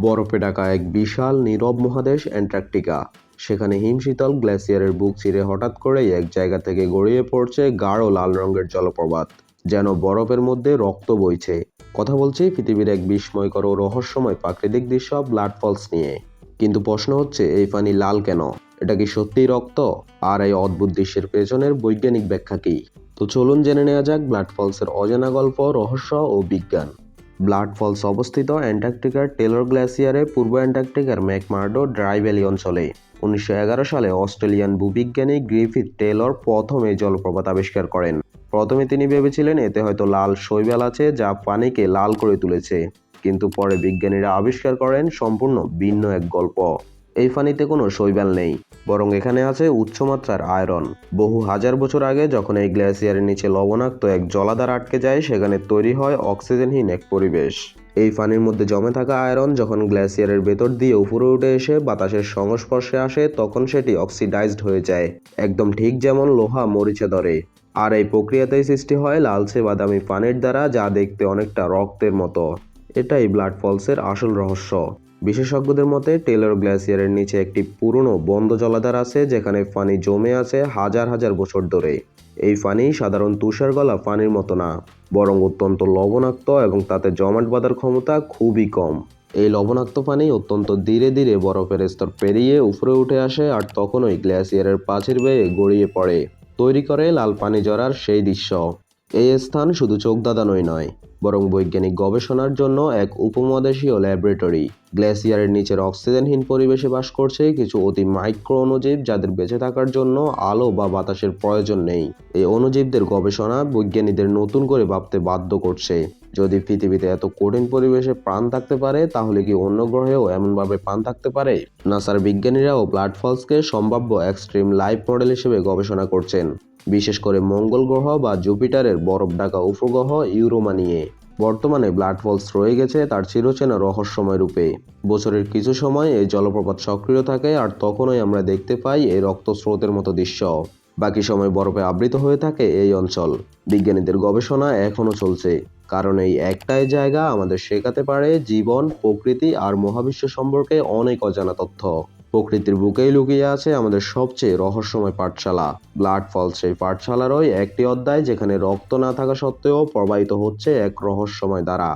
বরফে ঢাকা এক বিশাল নীরব মহাদেশ, অ্যান্টার্কটিকা। সেখানে হিমশীতল গ্লেসিয়ারের বুক চিরে হঠাৎ করেই এক জায়গা থেকে গড়িয়ে পড়ছে গাঢ় লাল রঙের জলপ্রপাত, যেন বরফের মধ্যে রক্ত বইছে। কথা বলছি পৃথিবীর এক বিস্ময়কর ও রহস্যময় প্রাকৃতিক দৃশ্য ব্লাড ফলস নিয়ে। কিন্তু প্রশ্ন হচ্ছে, এই পানি লাল কেন? এটা কি সত্যিই রক্ত? আর এই অদ্ভুত দৃশ্যের পেছনের বৈজ্ঞানিক ব্যাখ্যা কি? তো চলুন জেনে নেওয়া যাক ব্লাড ফলসের অজানা গল্প, রহস্য ও বিজ্ঞান। ব্লাড ফলস অবস্থিত অ্যান্টার্কটিকার টেলর গ্লেসিয়ারে পূর্ব অ্যান্টার্কটিকার ম্যাকমার্ডো ড্রাই ভ্যালি অঞ্চলে উনিশশো এগারো সালে অস্ট্রেলিয়ান ভূবিজ্ঞানী গ্রিফিথ টেলর প্রথম এই জলপ্রপাত আবিষ্কার করেন। প্রথমে তিনি ভেবেছিলেন এতে হয়তো লাল শৈবাল আছে যা পানিকে লাল করে তুলেছে। কিন্তু পরে বিজ্ঞানীরা আবিষ্কার করেন সম্পূর্ণ ভিন্ন এক গল্প। এই ফানিতে কোনো শৈবাল নেই, বরং এখানে আছে উচ্চমাত্রার আয়রন। বহু হাজার বছর আগে যখন এই গ্লেসিয়ারের নিচে লবণাক্ত এক জলাধার আটকে যায়, সেখানে তৈরি হয় অক্সিজেনহীন এক পরিবেশ। এই ফানির মধ্যে জমে থাকা আয়রন যখন গ্লেসিয়ারের ভেতর দিয়ে উপরে উঠে এসে বাতাসের সংস্পর্শে আসে, তখন সেটি অক্সিডাইজড হয়ে যায়, একদম ঠিক যেমন লোহা মরিচে ধরে। আর এই প্রক্রিয়াতেই সৃষ্টি হয় লালচে বাদামি পানির দ্বারা, যা দেখতে অনেকটা রক্তের মতো। এটাই ব্লাড ফলসের আসল রহস্য। বিশেষজ্ঞদের মতে, টেলর গ্লেসিয়ারের নিচে একটি পুরনো বন্ধ জলাধার আছে, যেখানে পানি জমে আছে হাজার হাজার বছর ধরে। এই পানি সাধারণ তুষার গলা পানির মতো না, বরং অত্যন্ত লবণাক্ত এবং তাতে জমাট বাঁধার ক্ষমতা খুবই কম। এই লবণাক্ত পানি অত্যন্ত ধীরে ধীরে বরফের স্তর পেরিয়ে উপরে উঠে আসে আর তখনই গ্লেসিয়ারের প্রাচীর বেয়ে গড়িয়ে পড়ে। তৈরি করে লাল পানি জড়ার সেই দৃশ্য। এই স্থান শুধু চোখ দাদানোই নয় বরং বৈজ্ঞানিক গবেষণার জন্য এক উপমহাদেশীয় ল্যাবরেটরি। গ্লেসিয়ারের নিচের অক্সিজেনহীন পরিবেশে বাস করছে কিছু অতি মাইক্রো অণুজীব যাদের বেঁচে থাকার জন্য আলো বা বাতাসের প্রয়োজন নেই। এই অণুজীবদের গবেষণা বৈজ্ঞানিকদের নতুন করে ভাবতে বাধ্য করছে। যদি পৃথিবীতে এত কঠিন পরিবেশে প্রাণ থাকতে পারে, তাহলে কি অন্য গ্রহেও এমনভাবে প্রাণ থাকতে পারে? নাসার বিজ্ঞানীরাও ব্লাড ফলসকে সম্ভাব্য এক্সট্রিম লাইফ মডেল হিসেবে গবেষণা করছেন। বিশেষ করে মঙ্গল গ্রহ বা জুপিটারের বরফ ঢাকা উপগ্রহ ইউরোমা নিয়ে বর্তমানে ব্লাড ফলস রয়ে গেছে তার চিরচেনা রহস্যময় রূপে। বছরের কিছু সময় এই জলপ্রপাত সক্রিয় থাকে আর তখনই আমরা দেখতে পাই এই রক্তস্রোতের মতো দৃশ্য। বাকি সময় বরফে আবৃত হয়ে থাকে এই অঞ্চল। বিজ্ঞানীদের গবেষণা এখনও চলছে, কারণ এই একটাই জায়গা আমাদের শেখাতে পারে জীবন, প্রকৃতি আর মহাবিশ্ব সম্পর্কে অনেক অজানা তথ্য। প্রকৃতির বুকেই লুকিয়ে আছে আমাদের সবচেয়ে রহস্যময় পাঠশালা। ব্লাড ফলস সেই পাঠশালারই একটি অধ্যায় যেখানে রক্ত না থাকা সত্ত্বেও প্রবাহিত হচ্ছে এক রহস্যময় ধারা